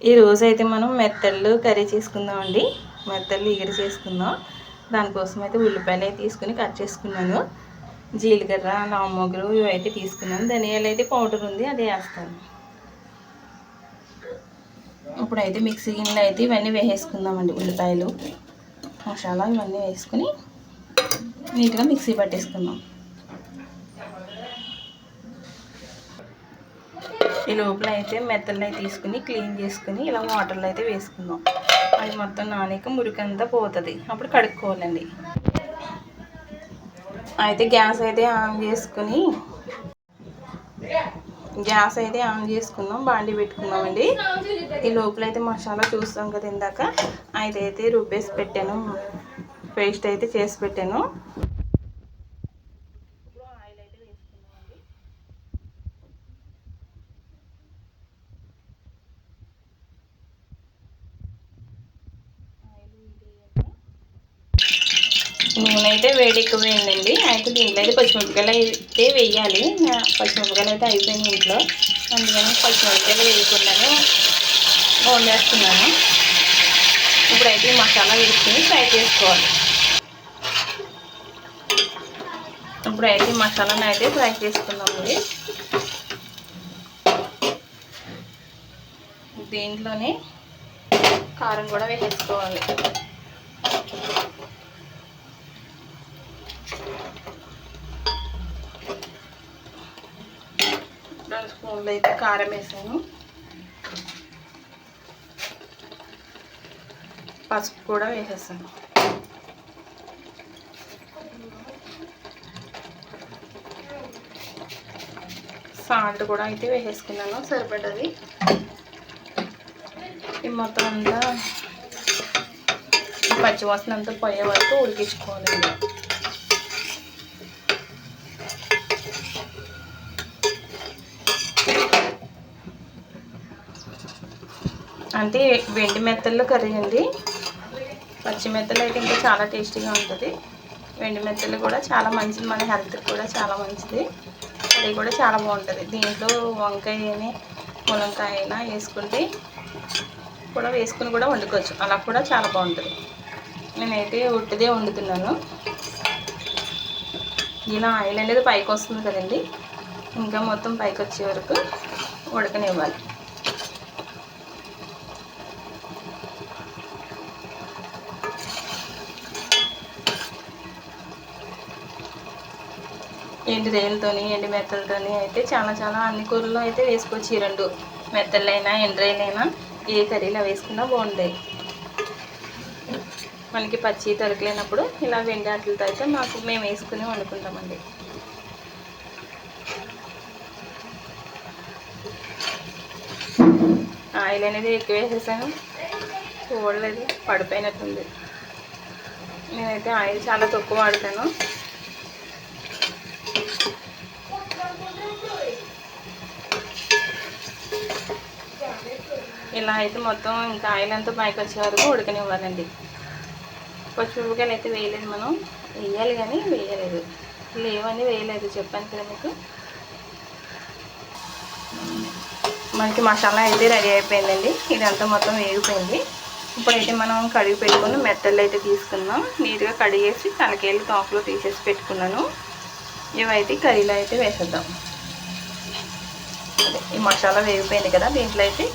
ఈరోజు అయితే మనం మెత్తళ్ళు కర్రీ చేసుకుందామండి. మెత్తళ్ళు ఎగిరి చేసుకుందాం. దానికోసం అయితే ఉల్లిపాయలు అయితే తీసుకుని కట్ చేసుకున్నాను. జీలకర్ర లామొగరు ఇవి అయితే తీసుకున్నాను. ధనియాలు అయితే పౌడర్ ఉంది అది వేస్తాను. ఇప్పుడైతే మిక్సీ గిన్నెలు అయితే ఇవన్నీ వేసేసుకుందామండి ఉల్లిపాయలు మసాలా ఇవన్నీ వేసుకుని నీట్గా మిక్సీ పట్టేసుకుందాం. ఈ లోపల అయితే మెత్తలు అయితే తీసుకుని క్లీన్ చేసుకుని ఇలా వాటర్లో అయితే వేసుకుందాం. అది మొత్తం నానేక మురికంతా పోతుంది. అప్పుడు కడుక్కోవాలండి. అయితే గ్యాస్ అయితే ఆన్ చేసుకుని గ్యాస్ అయితే ఆన్ చేసుకుందాం బాండి పెట్టుకుందామండి. ఈ లోపల అయితే మసాలా చూస్తాం కదా ఇందాక. అయితే అయితే రుబ్బేసి పెట్టాను. పేస్ట్ అయితే చేసి పెట్టాను. నూనె అయితే వేడి అయితే దీంట్లో అయితే పచ్చిమిరపకాయలు అయితే వేయాలి. పచ్చిమిరపకాయలు అయితే అయిపోయింది ఇంట్లో. అందుకని పచ్చిమిరపకాయలు వేయకుండానే వండేస్తున్నాను ఇప్పుడైతే మసాలా వేసుకుని ఫ్రై చేసుకోవాలి. ఇప్పుడైతే మసాలాను అయితే ఫ్రై చేసుకుందామండి దీంట్లోనే కారం కూడా వేసేసుకోవాలి. రెండు స్పూన్లు అయితే కారం వేసాను. పసుపు కూడా వేసేసాను. సాల్ట్ కూడా అయితే వేసేసుకున్నాను సరిపడ్డది. ఈ మొత్తం అంతా పచ్చివాసన అంతా పోయే వరకు ఉడికించుకోవాలండి అంటే వెండి మెత్తల్లో కర్రీ అండి. పచ్చి మెత్తలు అయితే ఇంకా చాలా టేస్టీగా ఉంటుంది. వెండి మెత్తలు కూడా చాలా మంచిది మన హెల్త్కి కూడా చాలా మంచిది. కర్రీ కూడా చాలా బాగుంటుంది. దీంట్లో వంకాయ ములంకాయ అయినా వేసుకుంటే కూడా వేసుకుని కూడా వండుకోవచ్చు. అలా కూడా చాలా బాగుంటుంది. నేనైతే ఉట్టిదే వండుతున్నాను. ఇలా ఆయిల్ అనేది పైకి వస్తుంది కదండి. ఇంకా మొత్తం పైకి వచ్చే వరకు ఉడకనివ్వాలి. ఎండు రేలతోని ఎండు మెత్తలతోని అయితే చాలా చాలా అన్ని కూరల్లో అయితే వేసుకోవచ్చు ఈ రెండు. మెత్తలైనా ఎండ్రైనైనా ఏ కర్రీలో వేసుకున్నా బాగుంటాయి. మనకి పచ్చి తరగలేనప్పుడు ఇలా వెండి ఆటలతో అయితే మాకు మేము వేసుకుని వండుకుంటామండి. ఆయిల్ అనేది ఎక్కువ వేసేసాను. చూడలేదు పడిపోయినట్టుంది. నేనైతే ఆయిల్ చాలా తక్కువ వాడతాను. ఇలా అయితే మొత్తం ఇంకా ఆయిల్ అంతా పైకి వచ్చే వరకు ఉడకనివ్వాలండి. పచ్చిమిరపకాయలు అయితే వేయలేదు మనం. వేయాలి కానీ వేయలేదు. లేవని వేయలేదు. చెప్పాను కదా మీకు. మనకి మసాలా అయితే రెడీ అయిపోయిందండి. ఇదంతా మొత్తం వేగిపోయింది. ఇప్పుడైతే మనం కడిగి పెట్టుకుని మెత్తలు అయితే తీసుకుందాం. నీట్గా కడిగేసి తలకేళ్ళు తోకలో తీసేసి పెట్టుకున్నాను. ఇవైతే కర్రీలో అయితే వేసేద్దాం. ఈ మసాలా వేగిపోయింది కదా దీంట్లో అయితే.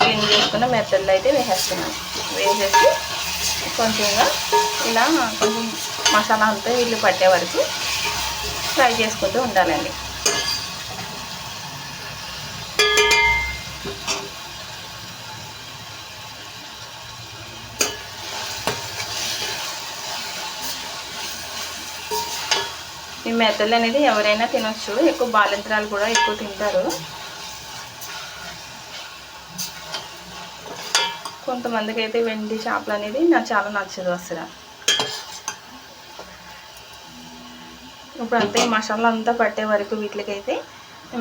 క్లీన్ చేసుకున్న మెత్తల్లో అయితే వేసేస్తున్నాను వేసేసి కొంచెంగా ఇలా కొంచెం మసాలా అంతా వీళ్ళు పట్టే వరకు ఫ్రై చేసుకుంటూ ఉండాలండి. ఈ మెత్తలు అనేది ఎవరైనా తినొచ్చు. ఎక్కువ బాలింతరాలు కూడా ఎక్కువ తింటారు. కొంతమందికి అయితే వెండి చేపలు అనేది నాకు చాలా నచ్చదు అసలు. ఇప్పుడు అంతా మసాలా అంతా పట్టే వరకు వీటికైతే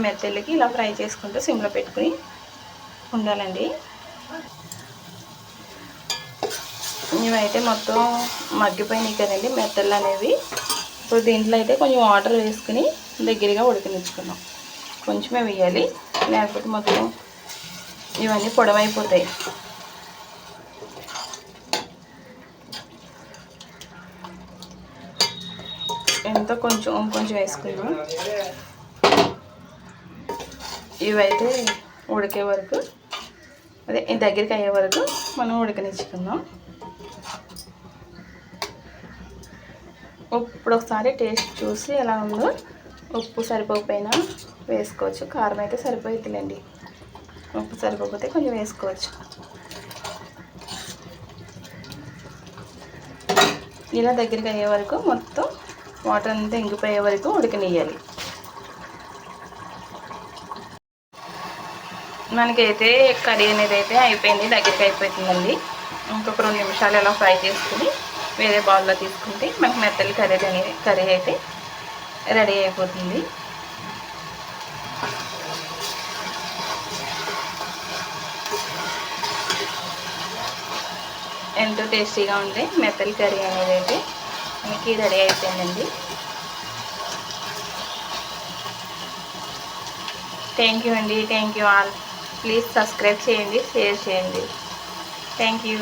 మెత్తలకి ఇలా ఫ్రై చేసుకుంటూ సిమ్లో పెట్టుకుని ఉండాలండి. ఇవైతే మొత్తం మగ్గిపోయినాయి కదండి మెత్తలు అనేవి. ఇప్పుడు దీంట్లో అయితే కొంచెం వాటర్ వేసుకుని దగ్గరగా ఉడికినిచ్చుకున్నాం కొంచెమే వేయాలి లేకపోతే మొత్తం ఇవన్నీ పొడవైపోతాయి. ఎంతో కొంచెం కొంచెం వేసుకుందాం. ఇవైతే ఉడికే వరకు అదే దగ్గరికి అయ్యే వరకు మనం ఉడకనిచ్చుకుందాం. ఇప్పుడు ఒకసారి టేస్ట్ చూసి ఎలా ఉందో ఉప్పు సరిపోకపోయినా వేసుకోవచ్చు. కారం అయితే సరిపోతుందండి ఉప్పు సరిపోకపోతే కొంచెం వేసుకోవచ్చు. ఇలా దగ్గరికి అయ్యే వరకు మొత్తం వాటర్ అంతా ఇంగిపోయే వరకు ఉడకనియ్యాలి. మనకైతే కర్రీ అనేది అయితే అయిపోయింది దగ్గరికి అయిపోతుందండి. ఇంకొక రెండు నిమిషాలు ఇలా ఫ్రై చేసుకుని వేరే బౌల్లో తీసుకుంటే మనకి మెత్తలు కర్రీ అనేది కర్రీ అయితే రెడీ అయిపోతుంది. ఎంతో టేస్టీగా ఉంది మెత్తలు కర్రీ అనేది అయితే మనకి రెడీ అయిపోయిందండి. థ్యాంక్ యూ అండి. Thank you all please subscribe చేయండి షేర్ చేయండి. Thank you